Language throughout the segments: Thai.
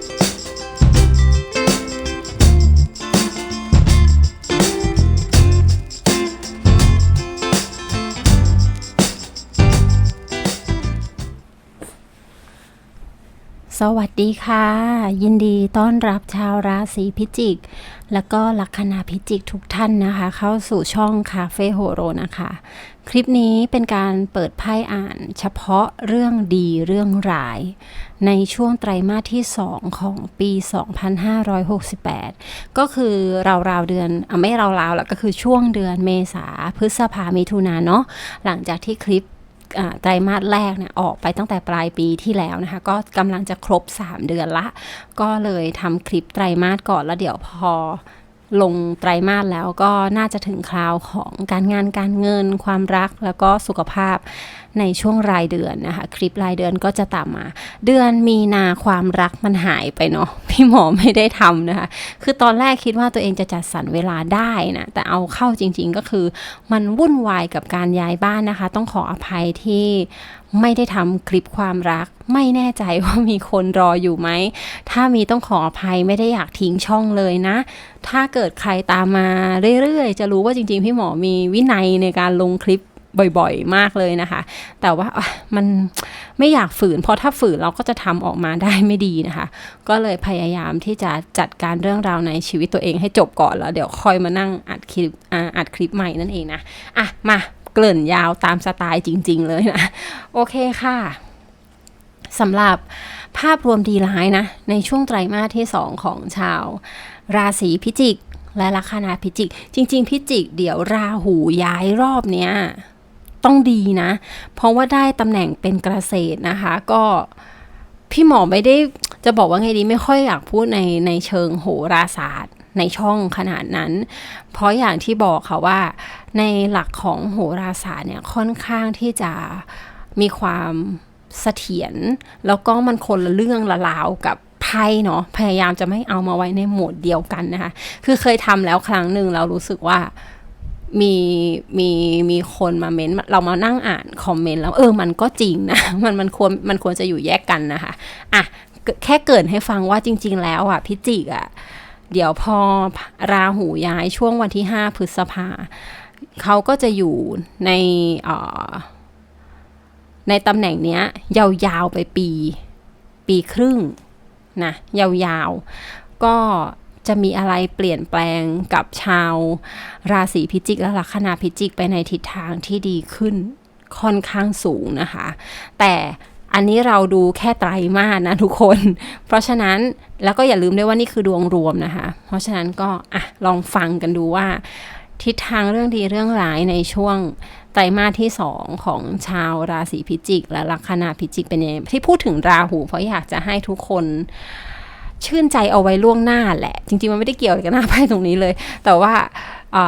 Bye. สวัสดีค่ะ ยินดีต้อนรับชาวราศีพิจิก แล้วก็ลัคนาพิจิกทุกท่านนะคะ เข้าสู่ช่องคาเฟ่โฮโรนะคะ คลิปนี้เป็นการเปิดไพ่อ่านเฉพาะเรื่องดีเรื่องร้าย ในช่วงไตรมาสที่ 2 ของปี 2568 ก็คือราวๆเดือนอไม่ราวๆแล้วก็คือช่วงเดือนเมษาพฤษภามิถุนาเนาะหลังจากที่คลิป ไตรมาสแรกเนี่ยออกไปตั้งแต่ปลายปีที่แล้วนะคะ ก็กำลังจะครบ 3 เดือนละ ก็เลยทำคลิปไตรมาสก่อนแล้วเดี๋ยวพอลงไตรมาสแล้วก็น่าจะถึงคราวของการงานการเงินความรักแล้วก็สุขภาพ ในช่วงรายเดือนนะคะ คลิปรายเดือนก็จะตามมา เดือนมีนาความรักมันหายไปเนาะพี่หมอไม่ได้ทำนะคะ คือตอนแรกคิดว่าตัวเองจะจัดสรรเวลาได้นะแต่เอาเข้าจริง ๆก็คือ มันวุ่นวายกับการย้ายบ้านนะคะ ต้องขออภัยที่ไม่ได้ทำคลิปความรัก ไม่แน่ใจว่ามีคนรออยู่ไหม ถ้ามีต้องขออภัยไม่ได้อยากทิ้งช่องเลยนะ ถ้าเกิดใครตามมาเรื่อยๆ จะรู้ว่าจริงๆ พี่หมอมีวินัยในการลงคลิป บ่อยๆ มากเลยนะคะ แต่ว่ามันไม่อยากฝืน เพราะถ้าฝืนเราก็จะทำออกมาได้ไม่ดีนะคะ ก็เลยพยายามที่จะจัดการเรื่องราวในชีวิตตัวเองให้จบก่อนแล้ว เดี๋ยวค่อยมานั่งอัดคลิปอ,อัดคลิปใหม่นั่นเองนะ อะ มาเกริ่นยาวตามสไตล์จริง ๆ เลยนะ โอเคค่ะสำหรับภาพรวมดีร้ายนะ ในช่วงไตรมาสที่ 2 ของชาว ราศีพิจิกและลัคนาพิจิก จริง ๆ พิจิก เดี๋ยวราหูย้ายรอบเนี้ย ต้องดีนะ เพราะว่าได้ตำแหน่งเป็นเกษตรนะคะ ก็พี่หมอไม่ได้จะบอกว่าไงดีไม่ค่อยอยากพูดในในเชิงโหราศาสตร์ในช่องขนาดนั้น เพราะอย่างที่บอกค่ะว่า ในหลักของโหราศาสตร์เนี่ยค่อนข้างที่จะมีความเสถียรแล้วก็มันคนละเรื่องละราวกับไพ่เนาะพยายามจะไม่เอามาไว้ในหมวดเดียวกันนะคะ คือเคยทำแล้วครั้งหนึ่งเรารู้สึกว่า มีมีมีคนมาเม้นต์เรามานั่งอ่านคอมเมนต์แล้วเออมันก็จริงนะมันมันควรมันควรจะอยู่แยกกันนะคะอะแค่เกรินให้ฟังว่าจริง ๆ แล้วอะพิจิกอะเดี๋ยวพอราหูย้ายช่วงวันที่ 5 พฤษภาเขาก็จะอยู่ในออในตำแหน่งเนี้ย ยาวๆไปปี ปีครึ่งนะยาวๆก็ จะมีอะไรเปลี่ยนแปลงกับชาว ราศีพิจิกและลัคนาพิจิกไปในทิศทางที่ดีขึ้นค่อนข้างสูงนะคะ แต่อันนี้เราดูแค่ไตรมาสนะทุกคน เพราะฉะนั้นแล้วก็อย่าลืมด้วยว่านี่คือดวงรวมนะคะ เพราะฉะนั้นก็อะลองฟังกันดูว่า ทิศทางเรื่องดีเรื่องร้ายในช่วงไตรมาสที่ 2 ของชาวราศีพิจิก และลัคนาพิจิกเป็นยังไงที่พูดถึงราหู เพราะอยากจะให้ทุกคน ชื่นใจเอาไว้ล่วงหน้าแหละ จริง ๆ มันไม่ได้เกี่ยวกับหน้าไพ่ตรงนี้เลย แต่ว่าอ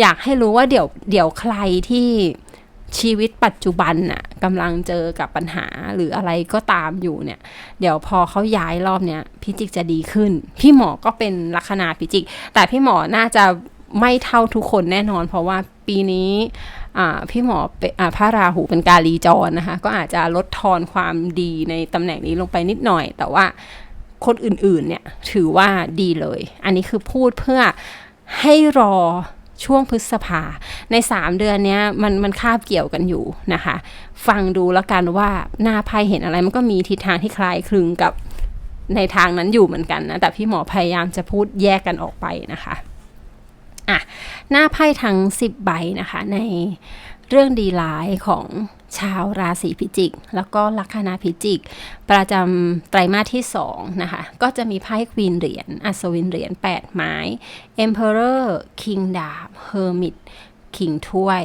อยากให้รู้ว่าเดี๋ยวเดี๋ยวใครที่ชีวิตปัจจุบันน่ะกำลังเจอกับปัญหาหรืออะไรก็ตามอยู่เนี่ย เดี๋ยวพอเขาย้ายรอบเนี้ยพิจิกจะดีขึ้น พี่หมอก็เป็นลัคนาพิจิก แต่พี่หมอน่าจะไม่เท่าทุกคนแน่นอน เพราะว่าปีนี้พี่หมออพระราหูเป็นกาลีจรนะคะ ก็อาจจะลดทอนความดีในตำแหน่งนี้ลงไปนิดหน่อย แต่ว่า คนอื่นๆเนี่ยถือว่าดีเลย อันนี้คือพูดเพื่อให้รอช่วงพฤษภา ใน 3 เดือนเนี้ยมันมันคาบเกี่ยวกันอยู่นะคะ ฟังดูแล้วกันว่าหน้าไพ่เห็นอะไรมันก็มีทิศทางที่คล้ายคลึงกับในทางนั้นอยู่เหมือนกันนะ แต่พี่หมอพยายามจะพูดแยกกันออกไปนะคะอะหน้าไพ่ทั้ง 10 ใบนะคะใน เรื่องดีร้ายของชาวราศีพิจิก แล้วก็ลัคนาพิจิก ประจำไตรมาสที่2นะคะ ก็จะมีไพ่ควีนเหรียญ อัศวินเหรียญ 8 ไม้ Emperor King ดาบ Hermit King ถ้วย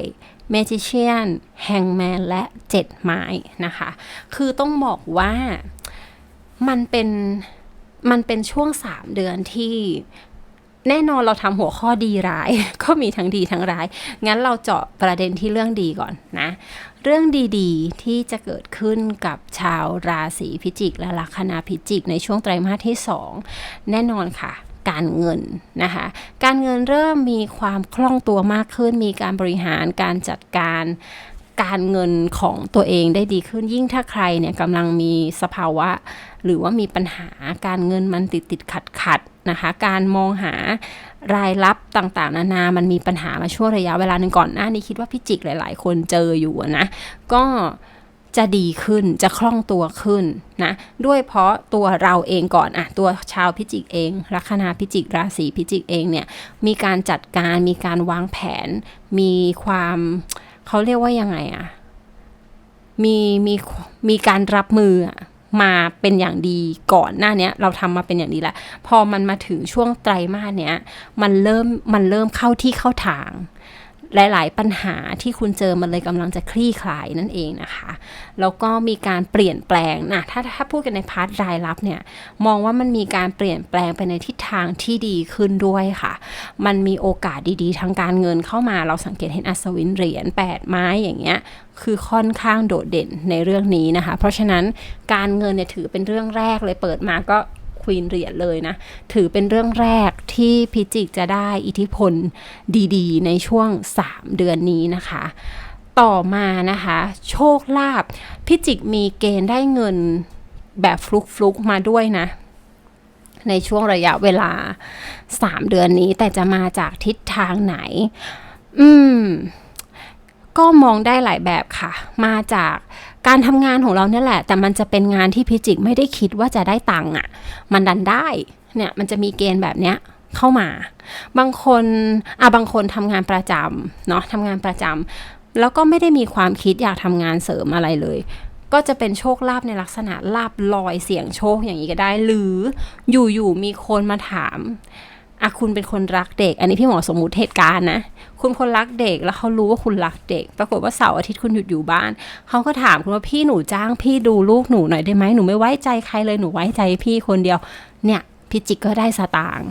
Magician Hangman และ 7 ไม้นะคะ คือต้องบอกว่ามันเป็นมันเป็นช่วง 3 เดือนที่ แน่นอนเราทำหัวข้อดีร้าย ก็มีทั้งดีทั้งร้าย งั้นเราเจาะประเด็นที่เรื่องดีก่อนนะ เรื่องดีๆที่จะเกิดขึ้นกับชาวราศีพิจิก และลัคนาพิจิก ในช่วงไตรมาสที่ 2 แน่นอนค่ะการเงินนะคะ การเงินเริ่มมีความคล่องตัวมากขึ้น มีการบริหารการจัดการ การเงินของตัวเองได้ดีขึ้นยิ่งถ้าใครเนี่ยกำลังมีสภาวะ หรือว่ามีปัญหาการเงินมันติดติดขัดขัดนะคะ การมองหารายรับต่างๆ นานา มันมีปัญหามาช่วงระยะเวลาหนึ่งก่อนหน้านี้คิดว่าพี่จิกหลาย ๆ คนเจออยู่นะก็จะดีขึ้นจะคล่องตัวขึ้นนะด้วยเพราะตัวเราเองก่อนอะตัวชาวพิจิกเองลัคนาพิจิกราศีพิจิกเองเนี่ยมีการจัดการมีการวางแผน มีความ เขาเรียกว่ายังไงอะมีมีมีการรับมือมาเป็นอย่างดีก่อนหน้านี้เราทำมาเป็นอย่างดีแล้วพอมันมาถึงช่วงไตรมาสเนี้ย มันเริ่มมันเริ่มเข้าที่เข้าทาง หลาย ๆ ปัญหาที่คุณเจอมันเลยกำลังจะคลี่คลายนั่นเองนะคะ แล้วก็มีการเปลี่ยนแปลงนะถ้าถ้าพูดกันในพาร์ทรายรับเนี่ยมองว่ามันมีการเปลี่ยนแปลงไปในทิศทางที่ดีขึ้นด้วยค่ะ มันมีโอกาสดีๆ ทางการเงินเข้ามาเราสังเกตเห็นอัศวินเหรียญ8ไม้อย่างเงี้ยคือค่อนข้างโดดเด่นในเรื่องนี้นะคะ เพราะฉะนั้นการเงินเนี่ยถือเป็นเรื่องแรกเลยเปิดมาก็ ควีนเหรียญเลยนะ ถือเป็นเรื่องแรกที่พิจิกจะได้อิทธิพลดีๆ ในช่วง 3 เดือนนี้นะคะ ต่อมานะคะ โชคลาภพิจิกมีเกณฑ์ได้เงินแบบฟลุกๆมาด้วยนะในช่วงระยะเวลา 3 เดือนนี้แต่จะมาจากทิศทางไหน อืม ก็มองได้หลายแบบค่ะ มาจาก การทำงานของเราเนี่ยแหละ แต่มันจะเป็นงานที่พิจิกไม่ได้คิดว่าจะได้ตังค์อะ มันดันได้เนี่ยมันจะมีเกณฑ์แบบเนี้ยเข้ามา บางคนอะบางคนทำงานประจำเนาะทำงานประจำแล้วก็ไม่ได้มีความคิดอยากทำงานเสริมอะไรเลย ก็จะเป็นโชคลาภในลักษณะลาบลอยเสียงโชคอย่างนี้ก็ได้ หรืออยู่ๆมีคนมาถาม อะคุณเป็นคนรักเด็ก อันนี้พี่หมอสมมุติเหตุการณ์นะ คุณคนรักเด็กแล้วเขารู้ว่าคุณรักเด็ก ปรากฏว่าเสาร์อาทิตย์คุณหยุดอยู่บ้าน เขาก็ถามคุณว่าพี่หนูจ้างพี่ดูลูกหนูหน่อยได้ไหมหนูไม่ไว้ใจใครเลยหนูไว้ใจพี่คนเดียว เนี่ยพิจิกก็ได้สตางค์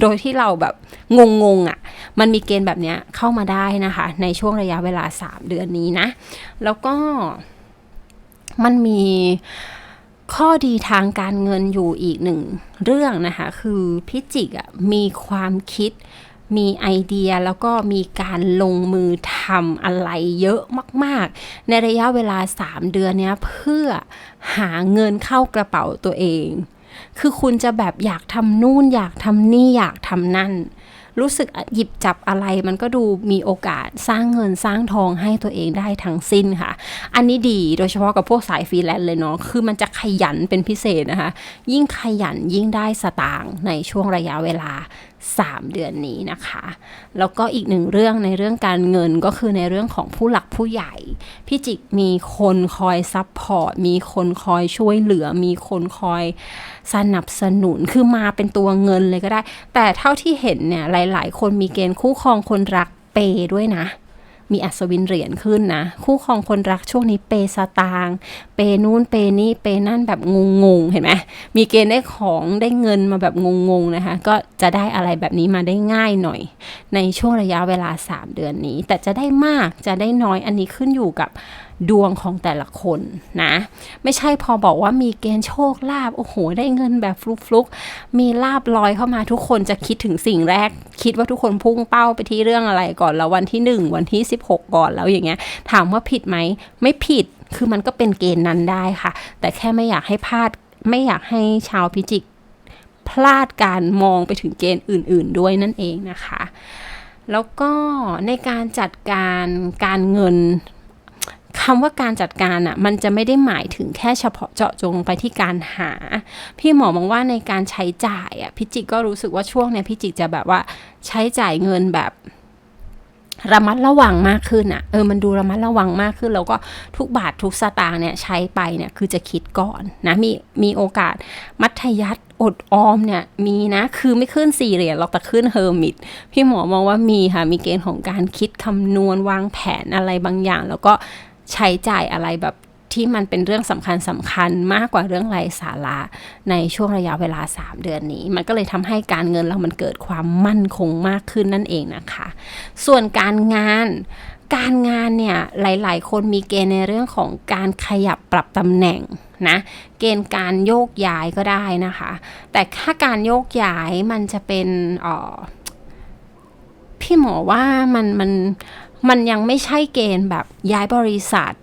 โดยที่เราแบบงงๆอะ่ะ มันมีเกณฑ์แบบเนี้ยเข้ามาได้นะคะ ในช่วงระยะเวลา 3 เดือนนี้นะ แล้วก็มันมี ข้อดีทางการเงินอยู่อีกหนึ่งเรื่องนะคะ คือพิจิกอะมีความคิดมีไอเดียแล้วก็มีการลงมือทำอะไรเยอะมาก ๆ ในระยะเวลา 3 เดือนเนี้ยเพื่อหาเงินเข้ากระเป๋าตัวเอง คือคุณจะแบบอยากทำนู่นอยากทำนี่อยากทำนั่น รู้สึกหยิบจับอะไรมันก็ดูมีโอกาสสร้างเงินสร้างทองให้ตัวเองได้ทั้งสิ้นค่ะ อันนี้ดีโดยเฉพาะกับพวกสายฟรีแลนซ์เลยเนาะคือมันจะขยันเป็นพิเศษนะคะ ยิ่งขยันยิ่งได้สตางค์ในช่วงระยะเวลา 3 เดือนนี้นะคะ แล้วก็อีกหนึ่งเรื่องในเรื่องการเงินก็คือในเรื่องของผู้หลักผู้ใหญ่ พี่จิกมีคนคอยซับพอร์ต มีคนคอยช่วยเหลือ มีคนคอยสนับสนุน คือมาเป็นตัวเงินเลยก็ได้ แต่เท่าที่เห็นเนี่ยหลาย ๆ คนมีเกณฑ์คู่ครองคนรักเปด้วยนะ มีอัศวินเหรียญขึ้นนะ คู่ครองคนรักช่วงนี้เปสตางเปนู่นเปนี่เปนั่นแบบงงงเห็นไหมมีเกณฑ์ได้ของได้เงินมาแบบงงงนะคะ ก็จะได้อะไรแบบนี้มาได้ง่ายหน่อย ในช่วงระยะเวลา 3 เดือนนี้ แต่จะได้มากจะได้น้อยอันนี้ขึ้นอยู่กับดวงของแต่ละคนนะ ไม่ใช่พอบอกว่ามีเกณฑ์โชคลาภโอ้โห ได้เงินแบบฟลุกๆ มีลาบลอยเข้ามาทุกคนจะคิดถึงสิ่งแรก คิดว่าทุกคนพุ่งเป้าไปที่เรื่องอะไรก่อนแล้ววันที่ 1 วันที่ 16 ก่อนแล้วอย่างเงี้ย ถามว่าผิดไหมไม่ผิดคือมันก็เป็นเกณฑ์นั้นได้ค่ะ แต่แค่ไม่อยากให้พลาดไม่อยากให้ชาวพิจิกพลาดการมองไปถึงเกณฑ์อื่น ๆ ด้วยนั่นเองนะคะ แล้วก็ในการจัดการการเงิน คำว่าการจัดการอะ่ะมันจะไม่ได้หมายถึงแค่เฉพาะเจาะจงไปที่การหา พี่หมอมองว่าในการใช้จ่ายอะ่ะพิจิกก็รู้สึกว่าช่วงเนี้ยพิจิกจะแบบว่าใช้จ่ายเงินแบบระมัดระวังมากขึ้นอะ่ะ เออ มันดูระมัดระวังมากขึ้น แล้วก็ทุกบาททุกสตางค์เนี่ยใช้ไปเนี่ยคือจะคิดก่อนนะ มีมีโอกาสมัธยัติอดออมเนี่ยมีนะ คือไม่ขึ้นสี่เหรียญหรอกแต่ขึ้นเฮอร์มิต พี่หมอมองว่ามีค่ะ มีเกณฑ์ของการคิดคำนวณวางแผนอะไรบางอย่าง แล้วก็ ใช้จ่ายอะไรแบบที่มันเป็นเรื่องสำคัญสำคัญมากกว่าเรื่องไร้สาระในช่วงระยะเวลา 3 เดือนนี้ มันก็เลยทำให้การเงินเรามันเกิดความมั่นคงมากขึ้นนั่นเองนะคะ ส่วนการงานการงานเนี่ยหลาย ๆ คนมีเกณฑ์ในเรื่องของการขยับปรับตำแหน่งนะเกณฑ์การโยกย้ายก็ได้นะคะ แต่ถ้าการโยกย้ายมันจะเป็นอ๋อพี่หมอว่ามันมัน มันยังไม่ใช่เกณฑ์แบบย้ายบริษัท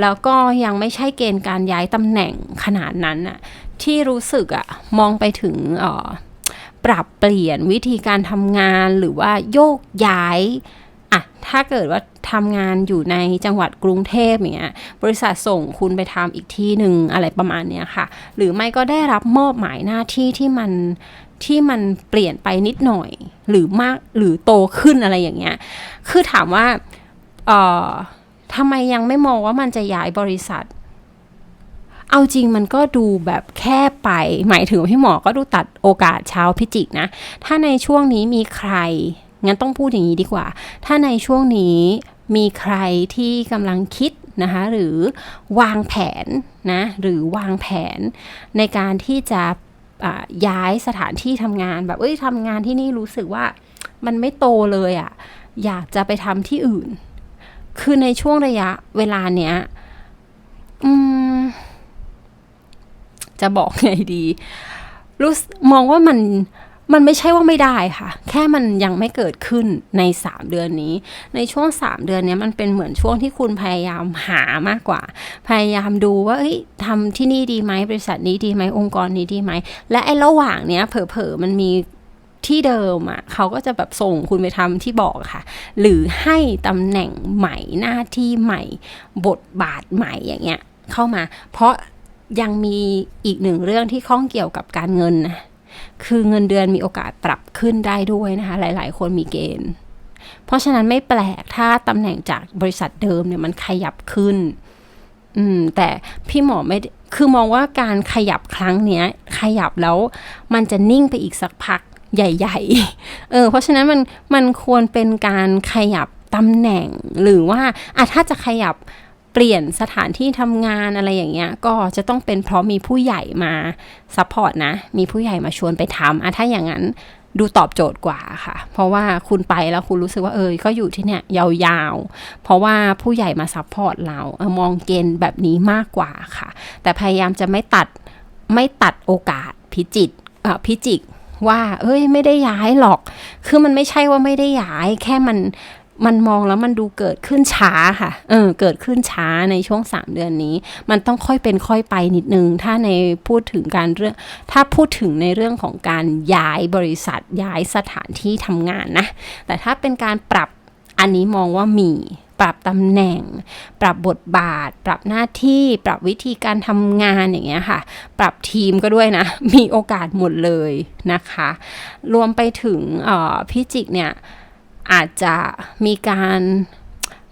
แล้วก็ยังไม่ใช่เกณฑ์การย้ายตำแหน่งขนาดนั้นอะที่รู้สึกอะมองไปถึงอ่อปรับเปลี่ยนวิธีการทำงานหรือว่าโยกย้ายอะถ้าเกิดว่าทำงานอยู่ในจังหวัดกรุงเทพอย่างเงี้ยบริษัทส่งคุณไปทำอีกที่หนึ่งอะไรประมาณเนี้ยค่ะ หรือไม่ก็ได้รับมอบหมายหน้าที่ที่มัน ที่มันเปลี่ยนไปนิดหน่อย หรือมากหรือโตขึ้นอะไรอย่างเงี้ย คือถามว่าเอ่อทำไมยังไม่มองว่ามันจะย้ายบริษัท เอาจริงมันก็ดูแบบแค่ไป หมายถึงพี่หมอก็ดูตัดโอกาสชาวพิจิกนะ ถ้าในช่วงนี้มีใคร งั้นต้องพูดอย่างนี้ดีกว่า ถ้าในช่วงนี้มีใครที่กำลังคิดนะคะหรือวางแผนนะหรือวางแผนในการที่จะ ย้ายสถานที่ทำงานแบบเอ้ยทำงานที่นี่รู้สึกว่ามันไม่โตเลยอะ่ะอยากจะไปทำที่อื่น คือในช่วงระยะเวลาเนี้ยอืมจะบอกไงดีรู้สมองว่ามัน มันไม่ใช่ว่าไม่ได้ค่ะ แค่มันยังไม่เกิดขึ้นใน 3 เดือนนี้ ในช่วง 3 เดือนนี้มันเป็นเหมือนช่วงที่คุณพยายามหามากกว่า พยายามดูว่าเอ้ยทำที่นี่ดีไหมบริษัทนี้ดีไหมองค์กรนี้ดีไหม และไอ้ระหว่างเนี้ยเผลอๆมันมีที่เดิมอะเขาก็จะแบบส่งคุณไปทำที่บอกค่ะ หรือให้ตำแหน่งใหม่หน้าที่ใหม่ บทบาทใหม่อย่างเงี้ยเข้ามา เพราะยังมีอีกหนึ่งเรื่องที่ข้องเกี่ยวกับการเงินนะ คือเงินเดือนมีโอกาสปรับขึ้นได้ด้วยนะคะ หลาย ๆ คนมีเกณฑ์ เพราะฉะนั้นไม่แปลกถ้าตำแหน่งจากบริษัทเดิมเนี่ยมันขยับขึ้น อืม แต่พี่หมอไม่คือมองว่าการขยับครั้งเนี้ย ขยับแล้วมันจะนิ่งไปอีกสักพักใหญ่ ๆ เออ เพราะฉะนั้นมันมันควรเป็นการขยับตำแหน่งหรือว่าอะถ้าจะขยับ เปลี่ยนสถานที่ทำงานอะไรอย่างเงี้ยก็จะต้องเป็นเพราะมีผู้ใหญ่มาซัพพอร์ตนะ มีผู้ใหญ่มาชวนไปทำอะถ้าอย่างนั้นดูตอบโจทย์กว่าค่ะ เพราะว่าคุณไปแล้วคุณรู้สึกว่าเออ ก็อยู่ที่เนี่ยยาวๆ เพราะว่าผู้ใหญ่มาซัพพอร์ตเราเออมองเกณฑ์แบบนี้มากกว่าค่ะ แต่พยายามจะไม่ตัดไม่ตัดโอกาสพิจิตอะพิจิกว่า เอ้ย ไม่ได้ย้ายหรอก คือมันไม่ใช่ว่าไม่ได้ย้าย แค่มัน มันมองแล้วมันดูเกิดขึ้นช้าค่ะ เออ เกิดขึ้นช้าในช่วง 3 เดือนนี้ มันต้องค่อยเป็นค่อยไปนิดนึง ถ้าในพูดถึงการเรื่อง ถ้าพูดถึงในเรื่องของการย้ายบริษัท ย้ายสถานที่ทำงานนะ แต่ถ้าเป็นการปรับอันนี้มองว่ามี ปรับตำแหน่ง ปรับบทบาท ปรับหน้าที่ ปรับวิธีการทำงานอย่างเงี้ยค่ะ ปรับทีมก็ด้วยนะ มีโอกาสหมดเลยนะคะ รวมไปถึงพิจิกเนี่ย อาจจะมีการ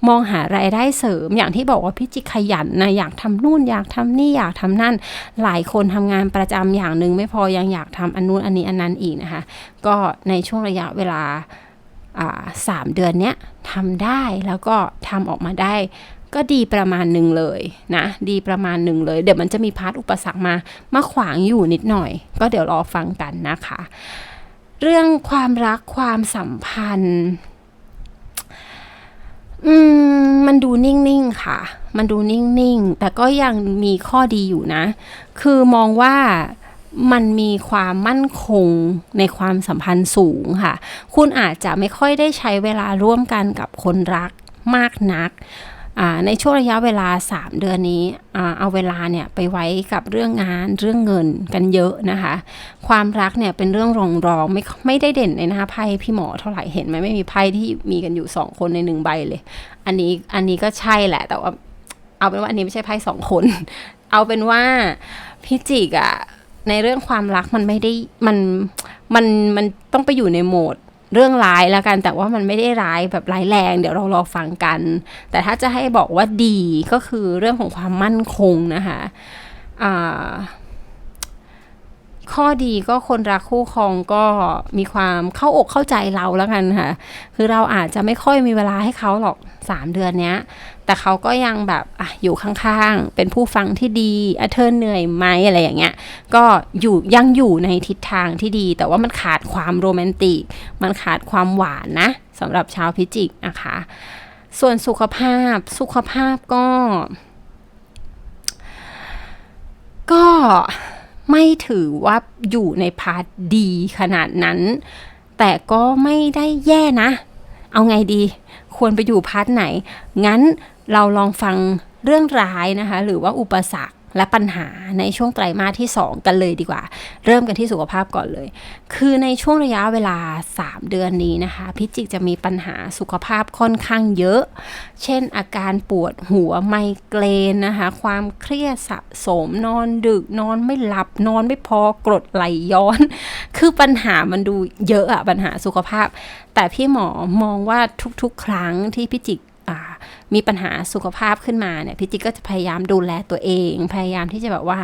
มองหารายได้เสริมอย่างที่บอกว่าพิจิขยันนะอยากทำนู่นอยากทำนี่อยากทำนั่น หลายคนทำงานประจำอย่างหนึ่งไม่พอยังอยากทำอันนู้นอันนี้อันนั้นอีกนะคะ ก็ในช่วงระยะเวลาสามเดือนเนี้ยทำได้แล้วก็ทำออกมาได้ ก็ดีประมาณหนึ่งเลยนะดีประมาณหนึ่งเลย เดี๋ยวมันจะมีพาร์ทอุปสรรคมามาขวางอยู่นิดหน่อย ก็เดี๋ยวรอฟังกันนะคะ เรื่องความรักความสัมพันธ์ อืม มันดูนิ่งๆค่ะ มันดูนิ่งๆ แต่ก็ยังมีข้อดีอยู่นะ คือมองว่ามันมีความมั่นคงในความสัมพันธ์สูงค่ะ คุณอาจจะไม่ค่อยได้ใช้เวลาร่วมกันกับคนรักมากนัก ในช่วงระยะเวลา 3 เดือนนี้เอาเวลาเนี่ยไปไว้กับเรื่องงานเรื่องเงินกันเยอะนะคะ ความรักเนี่ยเป็นเรื่องรองรองไม่ไม่ได้เด่นเลยนะคะไพ่พี่หมอเท่าไหร่เห็นไหมไม่มีไพ่ที่มีกันอยู่ 2 คนในหนึ่งใบเลย อันนี้อันนี้ก็ใช่แหละ แต่ว่าเอาเป็นว่าอันนี้ไม่ใช่ไพ่สองคน เอาเป็นว่าพี่จิกอะในเรื่องความรักมันไม่ได้มันมันมันต้องไปอยู่ในโหมด เรื่องร้ายแล้วกัน แต่ว่ามันไม่ได้ร้ายแบบร้ายแรง เดี๋ยวเรารอฟังกัน แต่ถ้าจะให้บอกว่าดีก็คือเรื่องของความมั่นคงนะคะข้อดีก็คนรักคู่ครองก็มีความเข้าอกเข้าใจเราแล้วกันค่ะ คือเราอาจจะไม่ค่อยมีเวลาให้เขาหรอกสามเดือนเนี้ย แต่เขาก็ยังแบบอะอยู่ข้างๆ เป็นผู้ฟังที่ดีอะเธอเหนื่อยไหมอะไรอย่างเงี้ย ก็อยู่ยังอยู่ในทิศทางที่ดี แต่ว่ามันขาดความโรแมนติก มันขาดความหวานนะสำหรับชาวพิจิกนะคะ ส่วนสุขภาพ สุขภาพก็ ก็ไม่ถือว่าอยู่ในพาร์ทดีขนาดนั้น แต่ก็ไม่ได้แย่นะ เอาไงดี ควรไปอยู่พาร์ทไหน งั้นเราลองฟังเรื่องร้ายนะคะ หรือว่าอุปสรรค และปัญหาในช่วงไตรมาสที่ 2 กันเลยดีกว่า เริ่มกันที่สุขภาพก่อนเลย คือในช่วงระยะเวลา 3 เดือนนี้นะคะ พิจิกจะมีปัญหาสุขภาพค่อนข้างเยอะ เช่น อาการปวดหัวไมเกรนนะคะ ความเครียดสะสมนอนดึกนอนไม่หลับนอนไม่พอกรดไหลย้อน คือปัญหามันดูเยอะอะปัญหาสุขภาพ แต่พี่หมอมองว่าทุกๆ ครั้งที่พิจิกมีปัญหาสุขภาพขึ้นมาเนี่ยพี่จิ๊กก็จะพยายามดูแลตัวเอง พยายามที่จะแบบว่า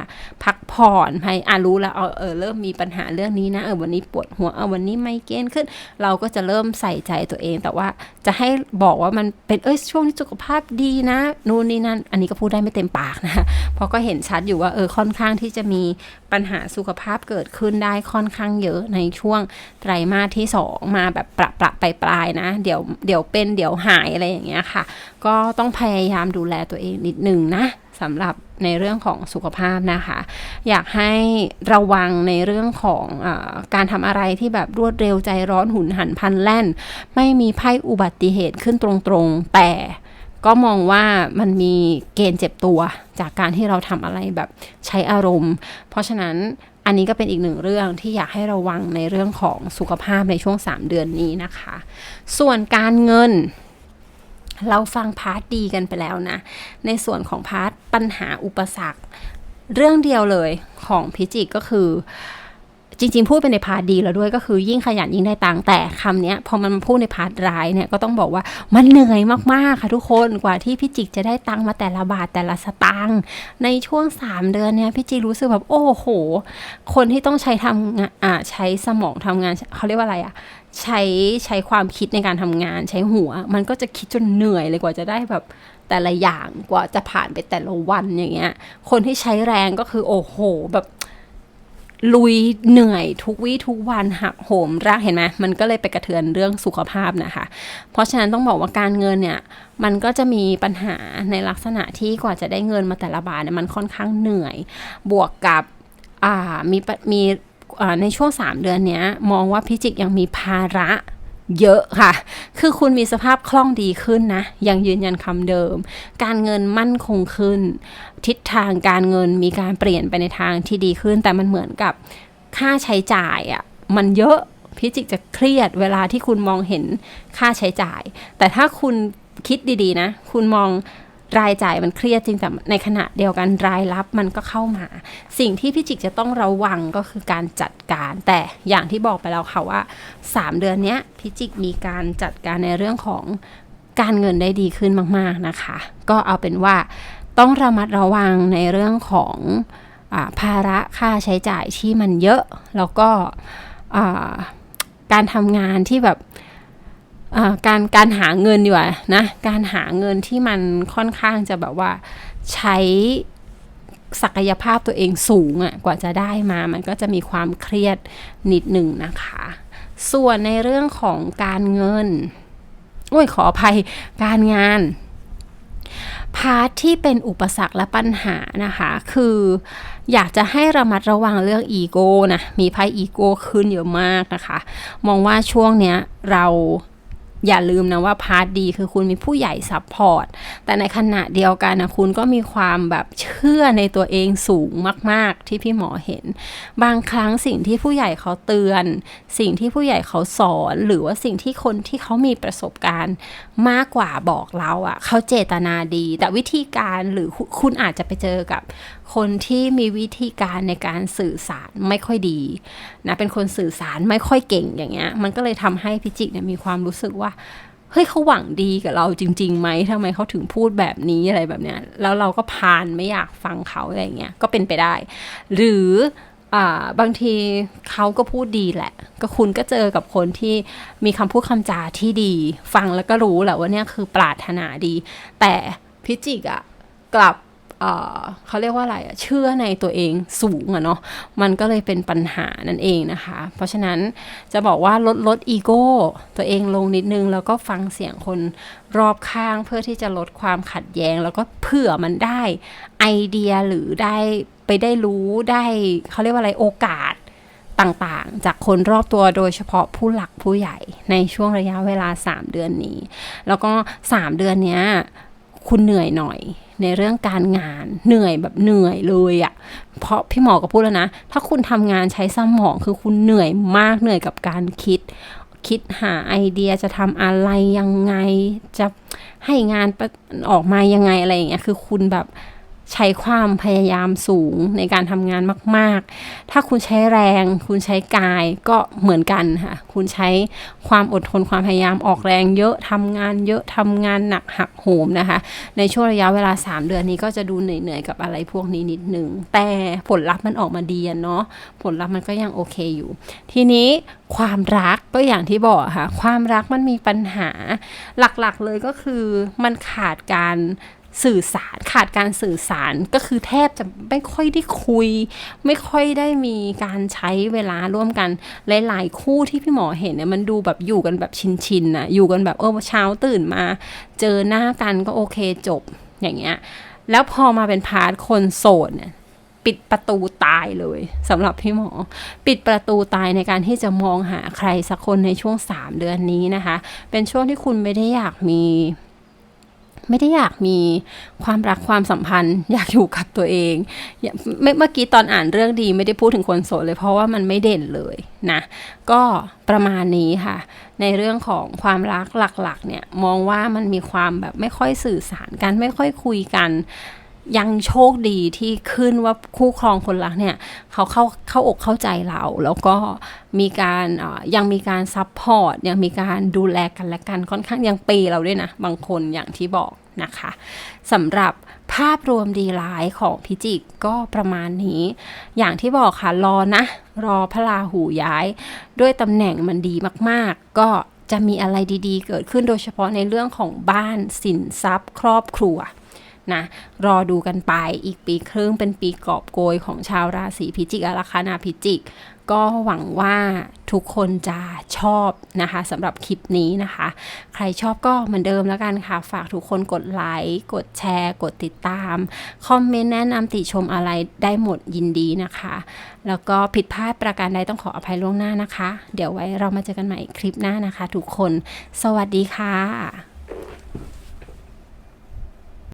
พักผ่อนพยอ่ารู้แล้วเออเออเริ่มมีปัญหาเรื่องนี้นะเออวันนี้ปวดหัวเออวันนี้ไมเกณฑ์ขึ้น เราก็จะเริ่มใส่ใจตัวเอง แต่ว่าจะให้บอกว่ามันเป็นเอ้ยช่วงที่สุขภาพดีนะนู่นนี่นั่นอันนี้ก็พูดได้ไม่เต็มปากนะเพราะก็เห็นชัดอยู่ว่าเออค่อนข้างที่จะมีปัญหาสุขภาพเกิดขึ้นได้ค่อนข้างเยอะในช่วงไตรมาสที่ 2 มาแบบประประไปปลายนะ เดี๋ยวเดี๋ยวเป็นเดี๋ยวหายอะไรอย่างเงี้ยค่ะ ก็ต้องพยายามดูแลตัวเองนิดหนึ่งนะสำหรับในเรื่องของสุขภาพนะคะ อยากให้ระวังในเรื่องของอการทำอะไรที่แบบรวดเร็วใจร้อนหุนหันพันแล่น ไม่มีไพ่อุบัติเหตุขึ้นตรงๆ แต่ก็มองว่ามันมีเกณฑ์เจ็บตัวจากการที่เราทำอะไรแบบใช้อารมณ์ เพราะฉะนั้นอันนี้ก็เป็นอีกหนึ่งเรื่องที่อยากให้ระวังในเรื่องของสุขภาพในช่วง 3 เดือนนี้นะคะ ส่วนการเงิน เราฟังพาร์ทดีกันไปแล้วนะ ในส่วนของพาร์ทปัญหาอุปสรรค เรื่องเดียวเลยของพิจิกก็คือ จริง ๆ พูดเป็นในพาร์ทดีแล้วด้วยก็คือยิ่งขยันยิ่งได้ตังแต่คำนี้พอมันพูดในพาร์ทร้ายเนี่ยก็ต้องบอกว่ามันเหนื่อยมากๆค่ะทุกคนกว่าที่พี่จิกจะได้ตังมาแต่ละบาทแต่ละสตางค์ในช่วง 3 เดือนเนี่ยพี่จิกรู้สึกแบบโอ้โห คนที่ต้องใช้ทำงานอ่าใช้สมองทำงานเขาเรียกว่าอะไรอะใช้ใช้ความคิดในการทำงาน ใช้หัว มันก็จะคิดจนเหนื่อยเลยกว่าจะได้แบบแต่ละอย่างกว่าจะผ่านไปแต่ละวันอย่างเงี้ย คนที่ใช้แรงก็คือโอ้โห แบบ ลุยเหนื่อยทุกวี่ทุกวันหักโหมรากเห็นไหมมันก็เลยไปกระเทือนเรื่องสุขภาพนะคะ เพราะฉะนั้นต้องบอกว่าการเงินเนี่ยมันก็จะมีปัญหาในลักษณะที่กว่าจะได้เงินมาแต่ละบาทเนี่ยมันค่อนข้างเหนื่อย บวกกับอ่ามีมีในช่วง 3 เดือนเนี้ยมองว่าพิจิกยังมีภาระ เยอะค่ะ คือคุณมีสภาพคล่องดีขึ้นนะ ยังยืนยันคำเดิม การเงินมั่นคงขึ้น ทิศทางการเงินมีการเปลี่ยนไปในทางที่ดีขึ้น แต่มันเหมือนกับค่าใช้จ่ายอะ่ะมันเยอะพิจิกจะเครียดเวลาที่คุณมองเห็นค่าใช้จ่าย แต่ถ้าคุณคิดดีๆนะ คุณมอง รายจ่ายมันเครียดจริงแต่ในขณะเดียวกันรายรับมันก็เข้ามา สิ่งที่พี่จิกจะต้องระวังก็คือการจัดการ แต่อย่างที่บอกไปแล้วค่ะว่า 3 เดือนนี้พี่จิกมีการจัดการในเรื่องของการเงินได้ดีขึ้นมาก ๆนะคะ ก็เอาเป็นว่าต้องระมัดระวังในเรื่องของอภาระค่าใช้จ่ายที่มันเยอะ แล้วก็การทำงานที่แบบ การการหาเงินดีกว่านะการหาเงินที่มันค่อนข้างจะแบบว่าใช้ศักยภาพตัวเองสูงอะ่ะกว่าจะได้มามันก็จะมีความเครียดนิดหนึ่งนะคะ ส่วนในเรื่องของการเงินโอ้ยขออภัยการงานพาร์ทที่เป็นอุปสรรคและปัญหานะคะ คืออยากจะให้ระมัดระวังเรื่องอีโก้นะมีไพ่อีโก้ขึ้นเยอะมากนะคะ มองว่าช่วงเนี้ยเรา อย่าลืมนะว่าพาร์ทดีคือคุณมีผู้ใหญ่ซัพพอร์ต แต่ในขณะเดียวกันนะคุณก็มีความแบบเชื่อในตัวเองสูงมาก ๆ ที่พี่หมอเห็น บางครั้งสิ่งที่ผู้ใหญ่เขาเตือน สิ่งที่ผู้ใหญ่เขาสอน หรือว่าสิ่งที่คนที่เขามีประสบการณ์มากกว่าบอกเราอะ่ะ เขาเจตนาดี แต่วิธีการหรือคุณอาจจะไปเจอกับคนที่มีวิธีการในการสื่อสารไม่ค่อยดีนะเป็นคนสื่อสารไม่ค่อยเก่งอย่างเงี้ยมันก็เลยทำให้พิจิกเนี่ยมีความรู้สึกว่าเฮ้ยเขาหวังดีกับเราจริงๆไหมทำไมเขาถึงพูดแบบนี้อะไรแบบเนี้ยแล้วเราก็พานไม่อยากฟังเขาอะไรเงี้ยก็เป็นไปได้ หรืออ่าบางทีเขาก็พูดดีแหละ ก็คุณก็เจอกับคนที่มีคำพูดคำจาที่ดี ฟังแล้วก็รู้แหละว่าเนี่ยคือปรารถนาดี แต่พิจิกอะกลับ เขาเรียกว่าอะไรอะเชื่อในตัวเองสูงอะเนาะมันก็เลยเป็นปัญหานั่นเองนะคะ เพราะฉะนั้นจะบอกว่าลดลดอีโก้ตัวเองลงนิดนึง แล้วก็ฟังเสียงคนรอบข้างเพื่อที่จะลดความขัดแย้ง แล้วก็เผื่อมันได้ไอเดียหรือได้ไปได้รู้ได้เขาเรียกว่าอะไรโอกาสต่างๆ จากคนรอบตัวโดยเฉพาะผู้หลักผู้ใหญ่ในช่วงระยะเวลา 3 เดือนนี้ แล้วก็ 3 เดือนเนี้ยคุณเหนื่อยหน่อย ในเรื่องการงานเหนื่อยแบบเหนื่อยเลยอะ่ะเพราะพี่หมอก็พูดแล้วนะ ถ้าคุณทำงานใช้สมองคือคุณเหนื่อยมากเหนื่อยกับการคิด คิดหาไอเดียจะทำอะไรยังไงจะให้งานออกมายังไงอะไรอย่างเงี้ยคือคุณแบบ ใช้ความพยายามสูงในการทำงานมาก ๆ ถ้าคุณใช้แรง คุณใช้กายก็เหมือนกันค่ะ คุณใช้ความอดทนความพยายามออกแรงเยอะทำงานเยอะทำงานหนักหักโหมนะคะ ในช่วงระยะเวลา 3 เดือนนี้ก็จะดูเหนื่อย ๆ กับอะไรพวกนี้นิดนึง แต่ผลลัพธ์มันออกมาดีเนาะ ผลลัพธ์มันก็ยังโอเคอยู่ ทีนี้ความรักก็อย่างที่บอกค่ะ ความรักมันมีปัญหาหลักๆเลยก็คือมันขาดการ สื่อสารขาดการสื่อสารก็คือแทบจะไม่ค่อยได้คุย ไม่ค่อยได้มีการใช้เวลาร่วมกันหลายๆคู่ที่พี่หมอเห็นเนี่ยมันดูแบบอยู่กันแบบชินๆนะอยู่กันแบบเออเช้าตื่นมา เจอหน้ากันก็โอเคจบอย่างเงี้ยแล้วพอมาเป็นพาร์ทคนโสดเนี่ยปิดประตูตายเลยสำหรับพี่หมอ ปิดประตูตายในการที่จะมองหาใครสักคนในช่วง 3 เดือนนี้นะคะ เป็นช่วงที่คุณไม่ได้อยากมี ไม่ได้อยากมีความรักความสัมพันธ์ อยากอยู่กับตัวเองเมื่อกี้ตอนอ่านเรื่องดีไม่ได้พูดถึงคนโสดเลย เพราะว่ามันไม่เด่นเลยนะก็ประมาณนี้ค่ะ ในเรื่องของความรักหลักๆเนี่ยมองว่ามันมีความแบบไม่ค่อยสื่อสารกันไม่ค่อยคุยกัน ยังโชคดีที่ขึ้นว่าคู่ครองคนรักเนี่ยเขาเข้าเข้าอกเข้าใจเรา แล้วก็มีการยังมีการซัพพอร์ตยังมีการดูแลกันและกันค่อนข้างยังปีเราด้วยนะบางคนอย่างที่บอกนะคะสำหรับภาพรวมดีไลน์ของพิจิกก็ประมาณนี้ อย่างที่บอกค่ะรอนะ รอพระราหูย้าย ด้วยตำแหน่งมันดีมากๆ ก็จะมีอะไรดีๆ เกิดขึ้นโดยเฉพาะในเรื่องของบ้านสินทรัพย์ ครอบครัว นะรอดูกันไปอีกปีครึ่งเป็นปีกอบโกยของชาวราศีพิจิกอลัคนาพิจิก ก็หวังว่าทุกคนจะชอบนะคะสำหรับคลิปนี้นะคะ ใครชอบก็เหมือนเดิมแล้วกันค่ะ ฝากทุกคนกดไลค์กดแชร์ กดติดตาม คอมเมนต์แนะนำติชมอะไรได้หมดยินดีนะคะ แล้วก็ผิดพลาดประการใดต้องขออภัยล่วงหน้านะคะ เดี๋ยวไว้เรามาเจอกันใหม่คลิปหน้านะคะ ทุกคน สวัสดีค่ะ